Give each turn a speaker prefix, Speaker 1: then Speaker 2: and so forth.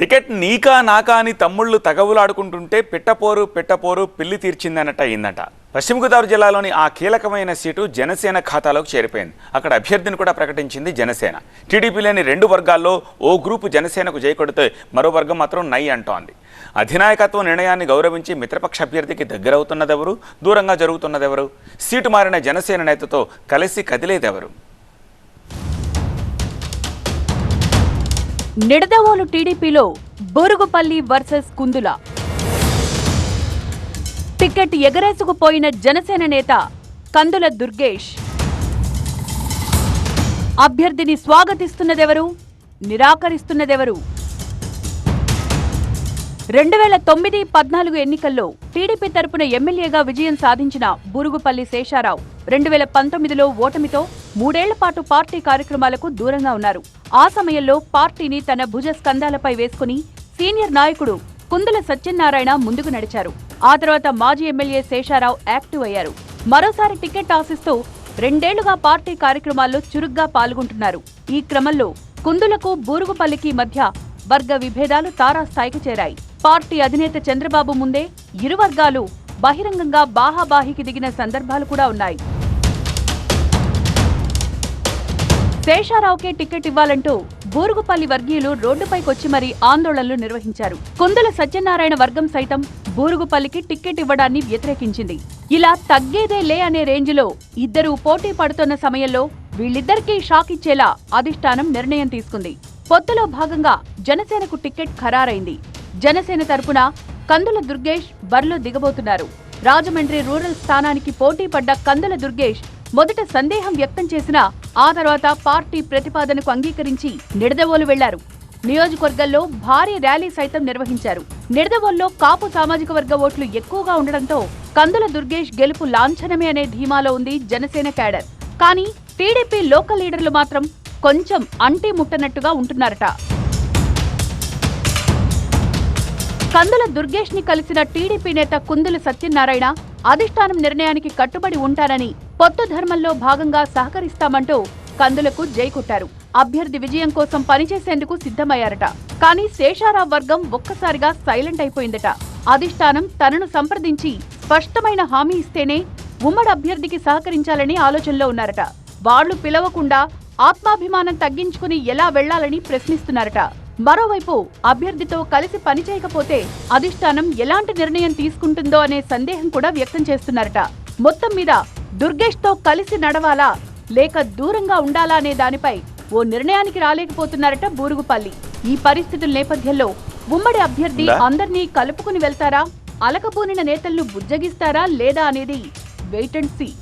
Speaker 1: Ticket నీకా నాకా అని తమ్ముళ్ళు తగవులాడుకుంటుంటే పిట్టపోరు పిట్టపోరు పిల్లి తీర్చిందన్నట్టు అయిందట పశ్చిమ గోదావరి జిల్లాలోని ఆ కీలకమైన సీటు జనసేన ఖాతాలోకి చేరిపోయింది. అక్కడ అభ్యర్థిని కూడా ప్రకటించింది జనసేన. టీడీపీలోని రెండు వర్గాల్లో ఓ గ్రూపు జనసేనకు జయకొడితే మరో వర్గం మాత్రం నై అంటోంది. అధినాయకత్వ నిర్ణయాన్ని గౌరవించి మిత్రపక్ష అభ్యర్థికి దగ్గరవుతున్నదెవరు? దూరంగా జరుగుతున్నదెవరు? సీటు మారిన జనసేన నేతతో కలిసి కదిలేదెవరు?
Speaker 2: నిడదవోలు టీడీపీలో బోరుగుపల్లి వర్సెస్ కుందుల. టికెట్ ఎగరేసుకుపోయిన జనసేన నేత కందుల దుర్గేష్. అభ్యర్థిని స్వాగతిస్తున్నదెవరు? నిరాకరిస్తున్నదెవరు? రెండు వేల తొమ్మిది పద్నాలుగు ఎన్నికల్లో టీడీపీ తరపున ఎమ్మెల్యేగా విజయం సాధించిన బురుగుపల్లి శేషారావు రెండు వేల పంతొమ్మిదిలో ఓటమితో మూడేళ్ళ పాటు పార్టీ కార్యక్రమాలకు దూరంగా ఉన్నారు. ఆ సమయంలో పార్టీని తన భుజ స్కంధాలపై వేసుకుని సీనియర్ నాయకుడు కుందుల సత్యనారాయణ ముందుకు నడిచారు. ఆ తర్వాత మాజీ ఎమ్మెల్యే శేషారావు యాక్టివ్ అయ్యారు. మరోసారి టికెట్ ఆశిస్తూ రెండేళ్ళుగా పార్టీ కార్యక్రమాల్లో చురుగ్గా పాల్గొంటున్నారు. ఈ క్రమంలో కుందులకు బూరుగుపల్లికి మధ్య వర్గ విభేదాలు తారాస్థాయికి చేరాయి. పార్టీ అధినేత చంద్రబాబు ముందే ఇరు వర్గాలు బహిరంగంగా బాహాబాహికి దిగిన సందర్భాలు కూడా ఉన్నాయి. శేషారావుకే టికెట్ ఇవ్వాలంటూ బూరుగుపల్లి వర్గీయులు రోడ్డుపైకొచ్చి మరీ ఆందోళనలు నిర్వహించారు. కుందల సత్యనారాయణ వర్గం సైతం బూరుగుపల్లికి టికెట్ ఇవ్వడాన్ని వ్యతిరేకించింది. ఇలా తగ్గేదే లే అనే రేంజ్లో ఇద్దరు పోటీ పడుతున్న సమయంలో వీళ్ళిద్దరికీ షాక్ ఇచ్చేలా అధిష్టానం నిర్ణయం తీసుకుంది. పొత్తులో భాగంగా జనసేనకు టికెట్ ఖరారైంది. జనసేన తరపున కందుల దుర్గేష్ బరిలో దిగబోతున్నారు. రాజమండ్రి రూరల్ స్థానానికి పోటీ పడ్డ కందుల దుర్గేష్ మొదట సందేహం వ్యక్తం చేసినా ఆ తర్వాత పార్టీ ప్రతిపాదనకు అంగీకరించి నిడదవోలు వెళ్ళారు. నియోజకవర్గంలో భారీ ర్యాలీ సైతం నిర్వహించారు. నిడదవోల్లో కాపు సామాజిక వర్గ ఓట్లు ఎక్కువగా ఉండడంతో కందుల దుర్గేష్ గెలుపు లాంఛనమే అనే ధీమాలో ఉంది జనసేన క్యాడర్. కానీ టీడీపీ లోకల్ లీడర్లు మాత్రం కొంచెం అంటి ముట్టనట్టుగా ఉంటున్నారట. కందుల దుర్గేష్ని కలిసిన టీడీపీ నేత కుందుల సత్యనారాయణ అధిష్టానం నిర్ణయానికి కట్టుబడి ఉంటారని పొత్తు ధర్మంలో భాగంగా సహకరిస్తామంటూ కందులకు జై కొట్టారు. అభ్యర్థి విజయం కోసం పనిచేసేందుకు సిద్ధమయ్యారట. కానీ శేషారావు వర్గం ఒక్కసారిగా సైలెంట్ అయిపోయిందట. అధిష్టానం తనను సంప్రదించి స్పష్టమైన హామీ ఇస్తేనే ఉమ్మడి అభ్యర్థికి సహకరించాలని ఆలోచనలో ఉన్నారట. వాళ్ళు పిలవకుండా ఆత్మాభిమానం తగ్గించుకుని ఎలా వెళ్ళాలని ప్రశ్నిస్తున్నారట. మరోవైపు అభ్యర్థితో కలిసి పనిచేయకపోతే అధిష్టానం ఎలాంటి నిర్ణయం తీసుకుంటుందో అనే సందేహం కూడా వ్యక్తం చేస్తున్నారట. మొత్తం మీద దుర్గేష్తో కలిసి నడవాలా? లేక దూరంగా ఉండాలా అనే దానిపై ఓ నిర్ణయానికి రాలేకపోతున్నారట బూరుగుపల్లి. ఈ పరిస్థితుల నేపథ్యంలో ఉమ్మడి అభ్యర్థి? అందర్నీ కలుపుకుని వెళ్తారా? అలకపూనిన నేతలను బుజ్జగిస్తారా లేదా అనేది వెయిట్ అండ్ సీ.